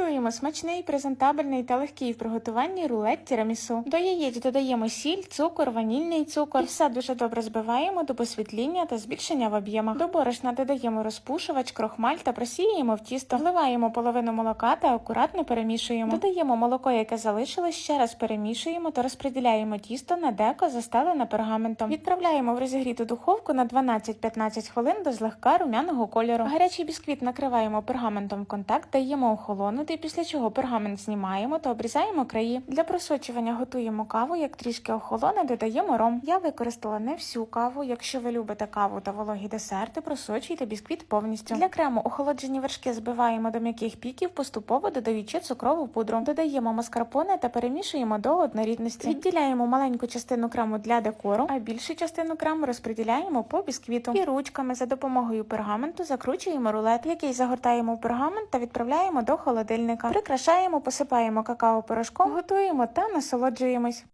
Готуємо смачний, презентабельний та легкий в приготуванні рулет тірамісу. До яєць додаємо сіль, цукор, ванільний цукор. І все дуже добре збиваємо до посвітління та збільшення в об'ємах. До борошна додаємо розпушувач, крохмаль та просіюємо в тісто. Вливаємо половину молока та акуратно перемішуємо. Додаємо молоко, яке залишилось, ще раз перемішуємо та розподіляємо тісто на деко, застелене пергаментом. Відправляємо в розігріту духовку на 12-15 хвилин до злегка румяного кольору. Гарячий бісквіт накриваємо пергаментом в контакт, даємо охолонути, після чого пергамент знімаємо та обрізаємо краї. Для просочування готуємо каву, як трішки охолоне, додаємо ром. Я використала не всю каву. Якщо ви любите каву та вологі десерти, просочуйте бісквіт повністю. Для крему охолоджені вершки збиваємо до м'яких піків, поступово додаючи цукрову пудру. Додаємо маскарпоне та перемішуємо до однорідності. Відділяємо маленьку частину крему для декору, а більшу частину крему розподіляємо по бісквіту. І ручками за допомогою пергаменту закручуємо рулет, який загортаємо в пергамент та відправляємо до холодильника. Прикрашаємо, посипаємо какао порошком, готуємо та насолоджуємось.